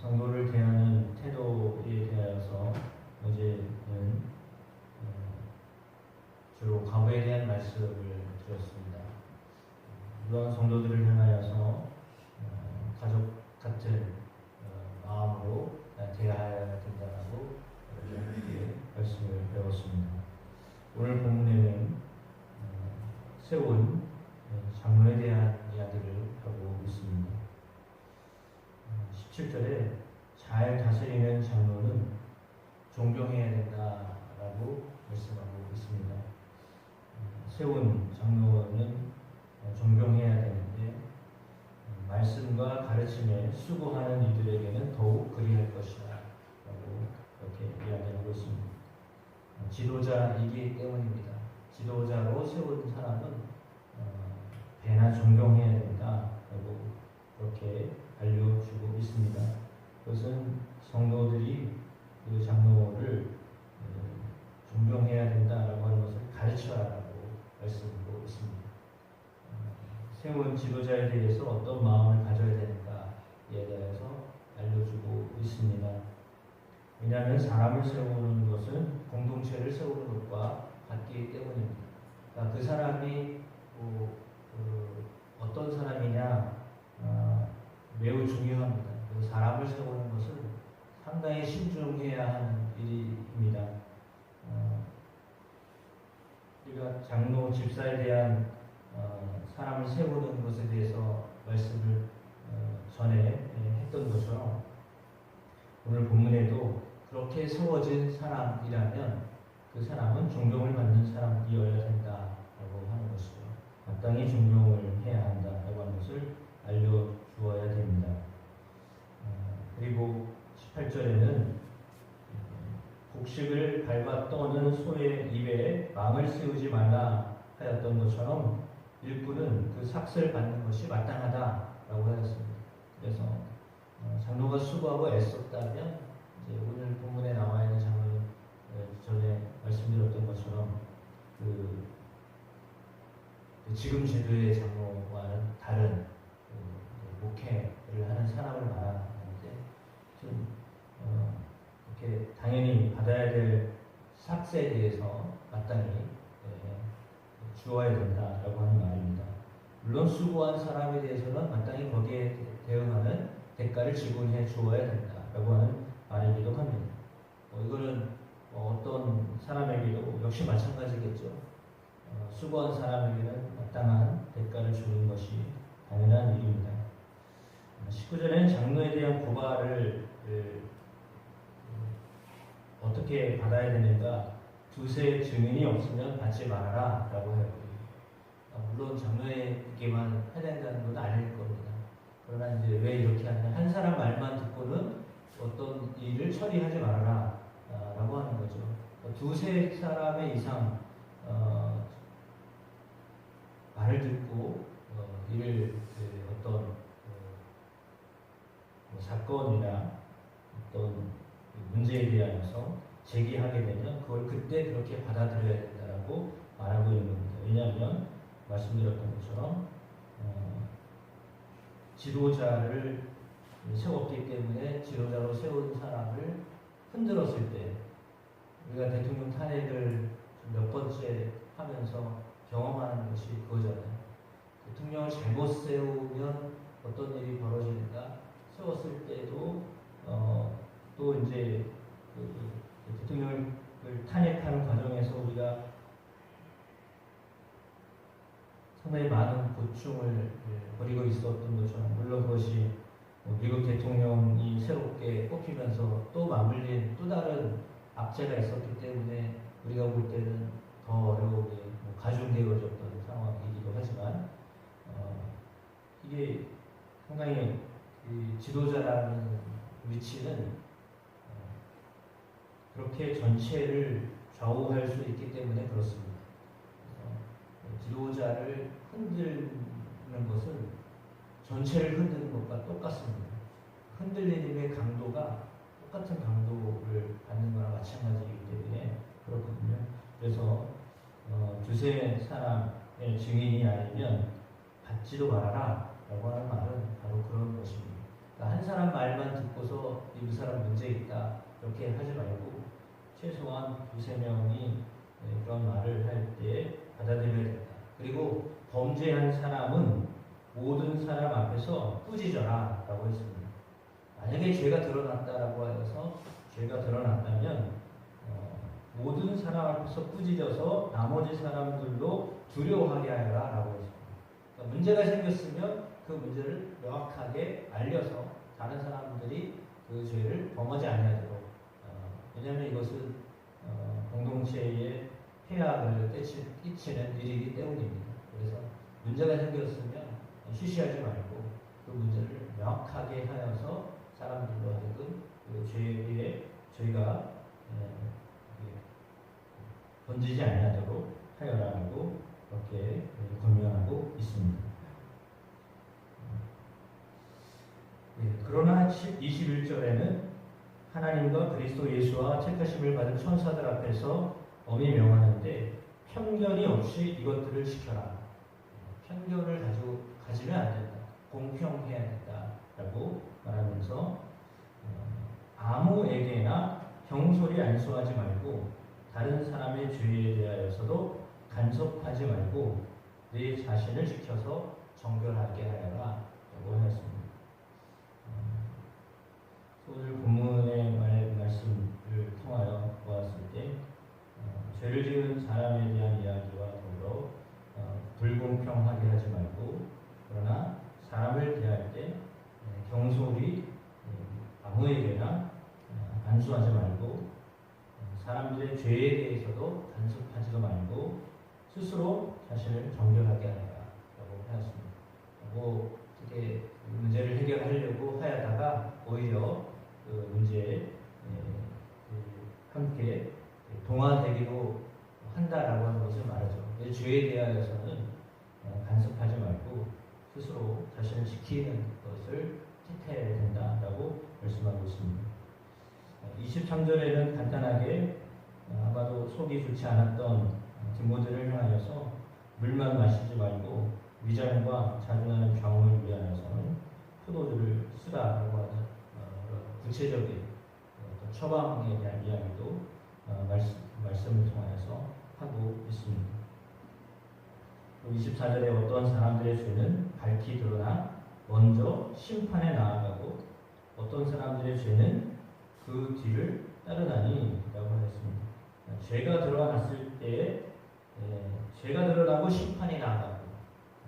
성도를 대하는 태도에 대하여서 어제는 어, 주로 과거에 대한 말씀을 드렸습니다. 물론 성도들을 향하여서 어, 가족 같은 어, 마음으로 대하여야 된다고 말씀을 배웠습니다. 오늘 본문에는 어, 세운 어, 장로에 대한 이야기를 하고 있습니다. 17절에 잘 다스리는 장로는 존경해야 된다라고 말씀하고 있습니다. 어, 세운 장로는 어, 존경해야 되는데 어, 말씀과 가르침에 수고하는 이들에게는 더욱 그리할 것이다 라고 이렇게 이야기하고 있습니다. 어, 지도자이기 때문입니다. 지도자로 세운 사람은 어, 배나 존경해야 된다라고 그렇게 알려주고 있습니다. 그것은 성도들이 그 장로를 어, 존경해야 된다라고 하는 것을 가르쳐라라고 말씀하고 있습니다. 어, 세운 지도자에 대해서 어떤 마음을 가져야 되는가에 대해서 알려주고 있습니다. 왜냐하면 사람을 세우는 것은 공동체를 세우는 것과 같기 때문입니다. 그러니까 그 사람이 뭐, 그 어떤 사람이냐 어, 매우 중요합니다. 그 사람을 세우는 것은 상당히 신중해야 하는 일입니다. 어, 우리가 장로 집사에 대한 어, 사람을 세우는 것에 대해서 말씀을 어, 전에 예, 했던 것처럼 오늘 본문에도 그렇게 세워진 사람이라면 그 사람은 존경을 받는 사람이어야 된다라고 하는 것이죠. 마땅히 존경을 해야 한다라고 하는 것을 알려 주어야 됩니다. 어, 그리고 18절에는 곡식을 밟아 떠는 소의 입에 망을 씌우지 말라 하였던 것처럼 일꾼은 그 삭슬 받는 것이 마땅하다라고 하였습니다. 그래서 어, 장로가 수고하고 애썼다면 이제 오늘 본문에 나와 있는 장로는 어, 전에 말씀드렸던 것처럼 그, 그 지금 제도의 장로와는 다른 그 목회를 하는 사람을 말하는데 좀 어, 이렇게 당연히 받아야 될 삭세에 대해서 마땅히 예, 주어야 된다라고 하는 말입니다. 물론 수고한 사람에 대해서는 마땅히 거기에 대응하는 대가를 지불해 주어야 된다라고 하는 말이기도 합니다. 뭐 이거는 뭐 어떤 사람에게도 역시 마찬가지겠죠. 어, 수고한 사람에게는 마땅한 대가를 주는 것이 당연한 일입니다. 19절에는 장로에 대한 고발을 어떻게 받아야 되는가 두세 증인이 없으면 받지 말아라 라고 해요. 어, 물론 장로에게만 해당되는 건 아닐 겁니다. 그러나 이제 왜 이렇게 하냐 한 사람 말만 듣고는 어떤 일을 처리하지 말아라 라고 하는 거죠. 두세 사람의 이상 어, 말을 듣고 어, 일을 그 어떤 사건이나 어떤 문제에 대하여서 제기하게 되면 그걸 그때 그렇게 받아들여야 된다라고 말하고 있는 겁니다. 왜냐하면 말씀드렸던 것처럼 어, 지도자를 세웠기 때문에 지도자로 세운 사람을 흔들었을 때 우리가 대통령 탄핵을 몇 번째 하면서 경험하는 것이 그거잖아요. 대통령을 잘못 세우면 어떤 일이 벌어지는가 세웠을 때도 어, 또 이제 그, 그 대통령을 탄핵하는 과정에서 우리가 상당히 많은 고충을 벌이고 있었던 것처럼 물론 그것이 뭐 미국 대통령이 새롭게 뽑히면서 또 맞물린 또 다른 악재가 있었기 때문에 우리가 볼 때는 더 어려움이 뭐 가중되어졌던 상황이기도 하지만 어, 이게 상당히 지도자라는 위치는 어, 그렇게 전체를 좌우할 수 있기 때문에 그렇습니다. 지도자를 흔드는 것은 전체를 흔드는 것과 똑같습니다. 흔들림의 강도가 똑같은 강도를 받는 거나 마찬가지이기 때문에 그렇거든요. 그래서 어, 두세 사람의 증인이 아니면 받지도 말아라 라고 하는 말은 바로 그런 것입니다. 그러니까 한 사람 말만 듣고서 이 사람 문제 있다 이렇게 하지 말고 최소한 두세 명이 네, 그런 말을 할 때 받아들여야 된다. 그리고 범죄한 사람은 모든 사람 앞에서 꾸짖어라 라고 했습니다. 만약에 죄가 드러났다라고 해서 죄가 드러났다면 어, 모든 사람 앞에서 꾸짖어서 나머지 사람들도 두려워하게 하여라 라고 했습니다. 그러니까 문제가 생겼으면 그 문제를 명확하게 알려서 다른 사람들이 그 죄를 범하지 아니하도록 어, 왜냐하면 이것은 어, 공동체에 폐악을 끼치, 끼치는 일이기 때문입니다. 그래서 문제가 생겼으면 쉬쉬하지 말고 그 문제를 명확하게 하여서 사람들로 하여금 그 죄에 에, 이게 번지지 아니하도록 하여라고 그렇게 권면하고 있습니다. 예, 그러나 21절에는 하나님과 그리스도 예수와 책하심을 받은 천사들 앞에서 엄히 명하는데 편견이 없이 이것들을 지켜라. 편견을 가지고 가지면 안 된다. 공평해야 된다라고 말하면서 어, 아무에게나 형소리 안수하지 말고 다른 사람의 죄에 대하여서도 간섭하지 말고 내 자신을 지켜서 정결하게 하여라 라고 하였습니다. 어, 오늘 본문의 말, 말씀을 통하여 보았을 때 어, 죄를 지은 사람에 대한 이야기와 더불어 어, 불공평하게 하지 말고 그러나 사람을 대할 때 예, 경솔히 예, 아무에게나 어, 안수하지 말고 어, 사람들의 죄에 대해서도 간섭하지도 말고 스스로 자신을 정결하게 하라라고 하였습니다. 뭐 어떻게 문제를 해결하려고 하다가 오히려 그 문제에 예, 그 함께 동화되기도 한다라고 하는 것을 말하죠. 이 죄에 대하여서는 어, 간섭하지 말고 스스로 자신을 지키는 것을 택해야 된다라고 말씀하고 있습니다. 23절에는 간단하게 어, 아마도 속이 좋지 않았던 디모데를 향하여서 물만 마시지 말고 위장과 자주 나는 병을 위하여서는 포도주를 쓰라라고 하는 어, 구체적인 처방에 대한 이야기도 어, 말씀, 말씀을 통하여서 하고 있습니다. 24절에 어떤 사람들의 죄는 밝히 드러나 먼저 심판에 나아가고 어떤 사람들의 죄는 그 뒤를 따르나니 라고 하였습니다. 죄가 드러났을 때 예, 죄가 드러나고 심판이 나아가고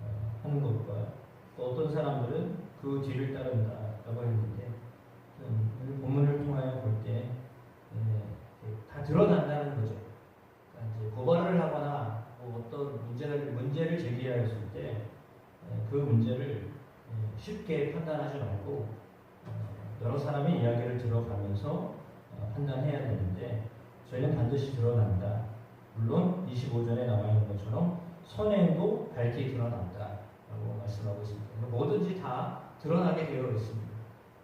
어, 하는 것과 또 어떤 사람들은 그 뒤를 따른다라고 했는데 음, 본문을 통하여 볼때 예, 다 드러난다는 거죠. 그러니까 이제 고발을 하거나 뭐 어떤 문제를 문제를 제기하였을 때 그 문제를 쉽게 판단하지 말고 어, 여러 사람의 이야기를 들어가면서 어, 판단해야 되는데 저희는 반드시 드러난다. 물론 25절에 나와 있는 것처럼 선행도 밝게 드러난다 라고 말씀하고 있습니다. 뭐든지 다 드러나게 되어 있습니다.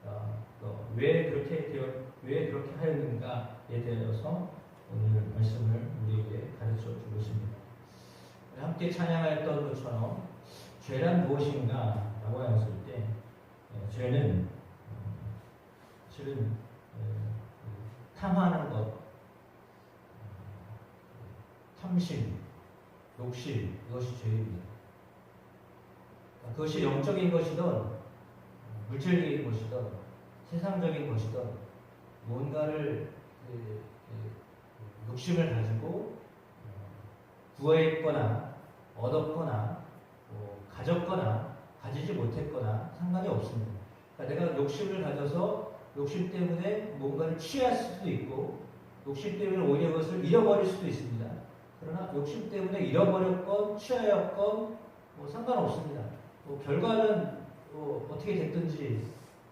어, 왜 그렇게 되어 왜 그렇게 하였는가에 대해서 오늘 말씀을 우리에게 가르쳐 주고 있습니다. 함께 찬양하였던 것처럼 죄란 무엇인가 라고 하였을 때 예, 죄는 실은 예, 탐하는 것, 탐심, 욕심 이것이 죄입니다. 그것이 영적인 것이든 물질적인 것이든 세상적인 것이든 뭔가를 그, 그 욕심을 가지고 구했거나 얻었거나 뭐 가졌거나 가지지 못했거나 상관이 없습니다. 그러니까 내가 욕심을 가져서 욕심 때문에 뭔가를 취할 수도 있고 욕심 때문에 오히려 그것을 잃어버릴 수도 있습니다. 그러나 욕심 때문에 잃어버렸건 취하였건 뭐 상관없습니다. 뭐 결과는 뭐 어떻게 됐든지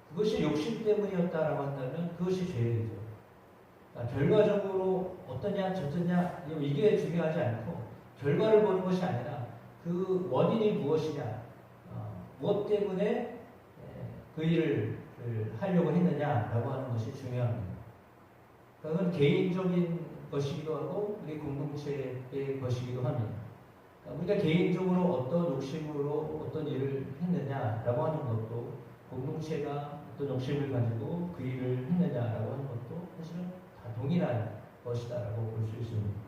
그것이 욕심 때문이었다라고 한다면 그것이 죄이죠. 그러니까 결과적으로 어떠냐 저떠냐 이게 중요하지 않고 결과를 보는 것이 아니라 그 원인이 무엇이냐 어, 무엇 때문에 그 일을 하려고 했느냐라고 하는 것이 중요합니다. 그건 개인적인 것이기도 하고 우리 공동체의 것이기도 합니다. 그러니까 우리가 개인적으로 어떤 욕심으로 어떤 일을 했느냐라고 하는 것도 공동체가 어떤 욕심을 가지고 그 일을 했느냐라고 하는 것도 사실은 다 동일한 것이다라고 볼 수 있습니다.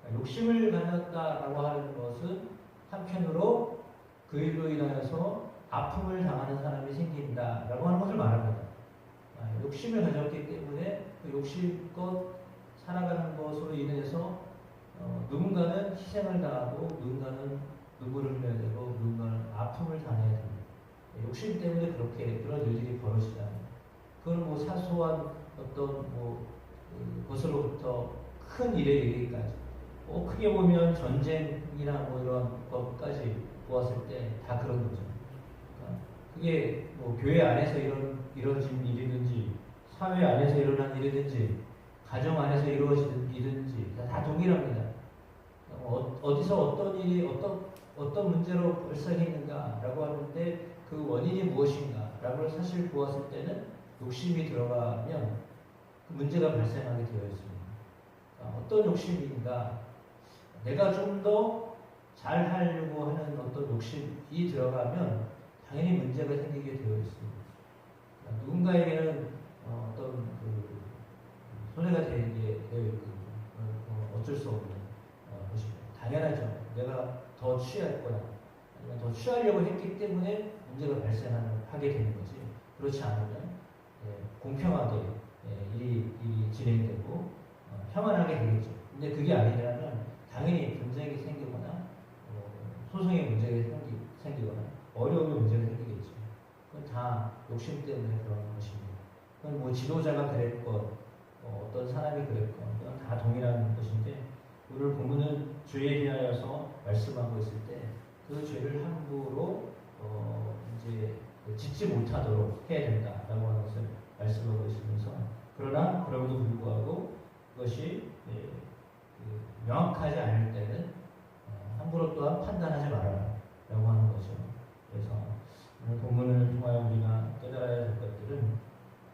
그러니까 욕심을 가졌다라고 하는 것은 한편으로 그 일로 인하여서 아픔을 당하는 사람이 생긴다 라고 하는 것을 말합니다. 아, 욕심을 가졌기 때문에 그 욕심껏 살아가는 것으로 인해서 어, 누군가는 희생을 당하고 누군가는 누구를 해야 되고 누군가는 아픔을 당해야 됩니다. 욕심 때문에 그렇게 그런 일들이 벌어지잖아요. 그건 뭐 사소한 어떤 뭐 그, 것으로부터 큰 일에 이르기까지 뭐 크게 보면 전쟁이나 뭐 이런 것까지 보았을 때 다 그런 거죠. 그러니까 그게 뭐 교회 안에서 이런 이루어진 일이든지 사회 안에서 일어난 일이든지 가정 안에서 이루어지는 일이든지 다 동일합니다. 어, 어디서 어떤 일이 어떤 어떤 문제로 발생했는가라고 하는데 그 원인이 무엇인가라고 사실 보았을 때는 욕심이 들어가면 그 문제가 발생하게 되어 있습니다. 그러니까 어떤 욕심인가? 내가 좀더 잘 하려고 하는 어떤 욕심이 들어가면 당연히 문제가 생기게 되어 있습니다. 그러니까 누군가에게는 어, 어떤 그 손해가 되게 되어 있거든요. 어, 어쩔 수 없는 어, 것입니다. 당연하죠. 내가 더 취할 거야. 아니면 더 취하려고 했기 때문에 문제가 발생하게 되는 거지. 그렇지 않으면 예, 공평하게 예, 일이, 일이 진행되고 어, 평안하게 되겠죠. 근데 그게 아니라면 당연히 분쟁이 생기거나 어, 소송의 문제가 생기, 생기거나 어려움의 문제가 생기겠죠. 그건 다 욕심 때문에 그런 것입니다. 그건 뭐 지도자가 그랬건 어, 어떤 사람이 그랬건 그건 다 동일한 것인데 오늘 본문은 죄에 대하여서 말씀하고 있을 때 그 죄를 함부로 어, 이제 짓지 못하도록 해야 된다라고 하는 것을 말씀하고 있으면서 그러나 그럼에도 불구하고 그것이 예, 그 명확하지 않을 때는 어, 함부로 또한 판단하지 말아라 라고 하는 거죠. 그래서 오늘 본문을 통하여 우리가 깨달아야 될 것들은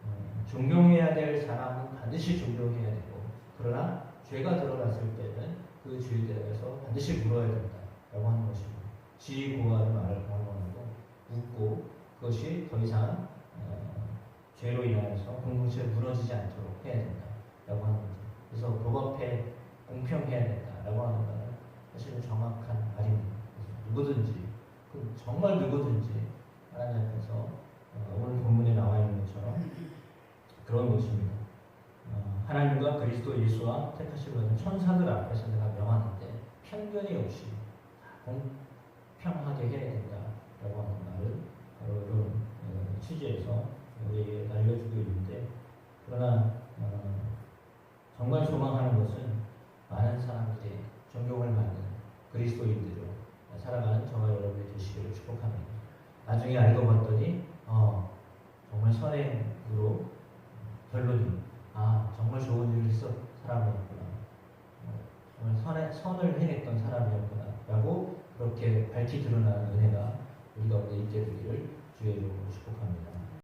음, 존경해야 될 사람은 반드시 존경해야 되고 그러나 죄가 들어갔을 때는 그 죄에 대해서 반드시 물어야 된다 라고 하는 것입니다. 지고하는 말을 공언하고 묻고 그것이 더 이상 어, 죄로 인하여서 공동체에 무너지지 않도록 해야 된다 라고 하는 거죠. 그래서 법 앞에 공평해야 된다 라고 하는 것은 사실은 정확한 말입니다. 누구든지 그 정말 누구든지 하나님 앞에서 어, 오늘 본문에 나와 있는 것처럼 그런 것입니다. 어, 하나님과 그리스도 예수와 택하시고 받은 천사들 앞에서 내가 명하는데 편견이 없이 공평하게 해야 된다라고 하는 말을 바로 이런 어, 취지에서 우리에게 알려주고 있는데 그러나 어, 정말 소망하는 것은 많은 사람들이 존경을 받는 그리스도인들로 살아가는 저와 여러분이 되시기를 축복합니다. 나중에 알고 봤더니 어, 정말 선행으로 결론이 아 정말 좋은 일을 했어 사람이었구나 어, 정말 선에, 선을 행했던 사람이었구나 라고 그렇게 밝히 드러나는 은혜가 우리 가운데 있게 되기를 주의 이름으로 축복합니다.